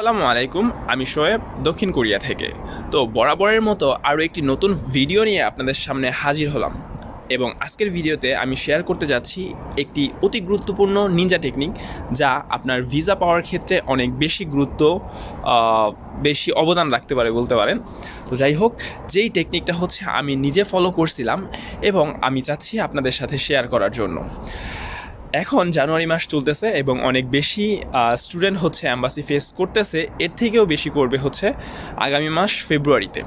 আসসালামু আলাইকুম, আমি শোয়েব, দক্ষিণ কোরিয়া থেকে। তো বরাবরের মতো আরও একটি নতুন ভিডিও নিয়ে আপনাদের সামনে হাজির হলাম। এবং আজকের ভিডিওতে আমি শেয়ার করতে যাচ্ছি একটি অতি গুরুত্বপূর্ণ নিনজা টেকনিক যা আপনার ভিসা পাওয়ার ক্ষেত্রে অনেক বেশি গুরুত্ব বেশি অবদান রাখতে পারে বলতে পারেন। তো যাই হোক, যেই টেকনিকটা হচ্ছে আমি নিজে ফলো করছিলাম এবং আমি চাচ্ছি আপনাদের সাথে শেয়ার করার জন্য। এখন জানুয়ারি মাস চলতেছে এবং অনেক বেশি স্টুডেন্ট হচ্ছে অ্যাম্বাসি ফেস করতেছে, এর থেকেও বেশি করবে হচ্ছে আগামী মাস ফেব্রুয়ারিতে।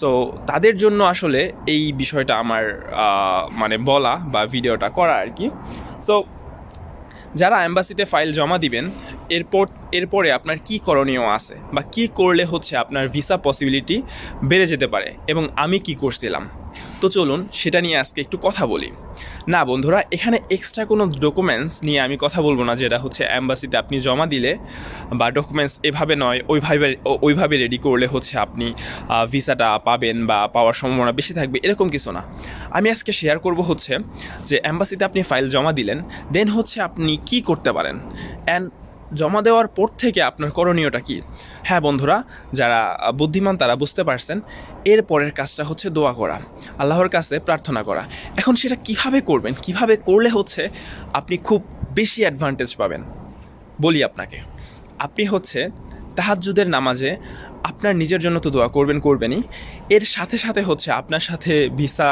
সো তাদের জন্য আসলে এই বিষয়টা আমার মানে বলা বা ভিডিওটা করা আর কি। সো যারা অ্যাম্বাসিতে ফাইল জমা দিবেন এরপর, এরপরে আপনার কি করণীয় আছে? বা কি করলে হচ্ছে আপনার ভিসা পসিবিলিটি বেড়ে যেতে পারে? এবং আমি কি করছিলাম? তো চলুন সেটা নিয়ে আজকে একটু কথা বলি। না বন্ধুরা, এখানে এক্সট্রা কোনো ডকুমেন্টস নিয়ে আমি কথা বলব না, যেটা হচ্ছে অ্যাম্বাসিতে আপনি জমা দিলে বা ডকুমেন্টস এভাবে নয়, ওইভাবে ওইভাবে রেডি করলে হচ্ছে আপনি ভিসাটা পাবেন বা পাওয়ার সম্ভাবনা বেশি থাকবে, এরকম কিছু না। আমি আজকে শেয়ার করব হচ্ছে যে অ্যাম্বাসিতে আপনি ফাইল জমা দিলেন দেন হচ্ছে আপনি কি করতে পারেন? অ্যান্ড জমা দেওয়ার পর থেকে আপনার করণীয়টা কি? হ্যাঁ বন্ধুরা, যারা বুদ্ধিমান তারা বুঝতে পারছেন, এর পরের কাজটা হচ্ছে দোয়া করা, আল্লাহর কাছে প্রার্থনা করা। এখন সেটা কীভাবে করবেন, কীভাবে করলে হচ্ছে আপনি খুব বেশি অ্যাডভান্টেজ পাবেন? বলি আপনাকে, আপনি হচ্ছে তাহাজুদের নামাজে আপনার নিজের জন্য তো দোয়া করবেন, করবেনই। এর সাথে সাথে হচ্ছে আপনার সাথে ভিসা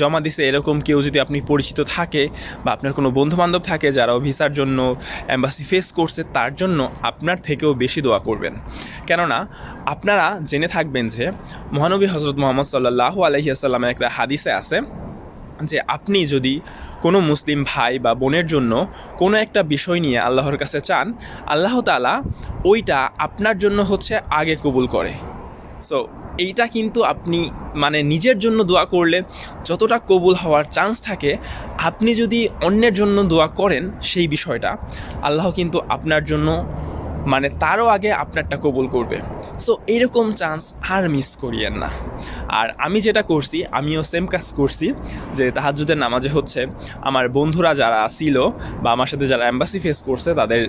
জমা দিছে, এরকম কেউ যদি আপনি পরিচিত থাকে বা আপনার কোনো বন্ধুবান্ধব থাকে যারাও ভিসার জন্য অ্যাম্বাসি ফেস করছে, তার জন্য আপনার থেকেও বেশি দোয়া করবেন। কেননা, আপনারা জেনে থাকবেন যে মহানবী হজরত মোহাম্মদ সাল্লাহ আলহিয়াসাল্লামের একটা হাদিসে আছে যে আপনি যদি কোনো মুসলিম ভাই বা বোনের জন্য কোনো একটা বিষয় নিয়ে আল্লাহর কাছে চান, আল্লাহ তালা ওইটা আপনার জন্য হচ্ছে আগে কবুল করে। সো এইটা কিন্তু আপনি মানে নিজের জন্য দোয়া করলে যতটা কবুল হওয়ার চান্স থাকে, আপনি যদি অন্যের জন্য দোয়া করেন সেই বিষয়টা, আল্লাহ কিন্তু আপনার জন্য মানে তারও আগে আপনারটা কবুল করবে। সো এইরকম চান্স আর মিস করিয়েন না। আর আমি যেটা করছি, আমিও সেম কাজ করছি, যে তাহাজুদের নামাজে হচ্ছে আমার বন্ধুরা যারা ছিল বা আমার সাথে যারা অ্যাম্বাসি ফেস করছে, তাদের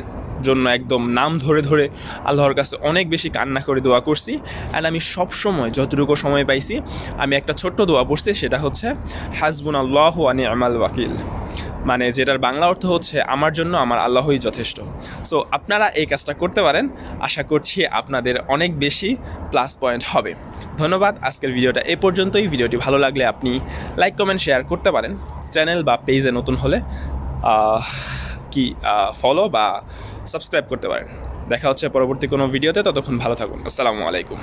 জন্য একদম নাম ধরে ধরে আল্লাহর কাছে অনেক বেশি কান্না করে দোয়া করছি। অ্যান্ড আমি সব সময় যতটুকু সময় পাইছি, আমি একটা ছোট্ট দোয়া পড়ছি, সেটা হচ্ছে হাসবুন আল্লাহ আনি আমাল ওয়াকিল। মানে যেটার বাংলা অর্থ হচ্ছে, আমার জন্য আমার আল্লাহই যথেষ্ট। সো আপনারা এই কাজটা করতে পারেন। আশা করছি আপনাদের অনেক বেশি প্লাস পয়েন্ট হবে। ধন্যবাদ। আজকের ভিডিওটা এ পর্যন্তই। ভিডিওটি ভালো লাগলে আপনি লাইক কমেন্ট শেয়ার করতে পারেন। চ্যানেল বা পেজে নতুন হলে কি ফলো বা সাবস্ক্রাইব করতে পারেন। দেখা হচ্ছে পরবর্তী কোনো ভিডিওতে। ততক্ষণ ভালো থাকুন। আসসালামু আলাইকুম।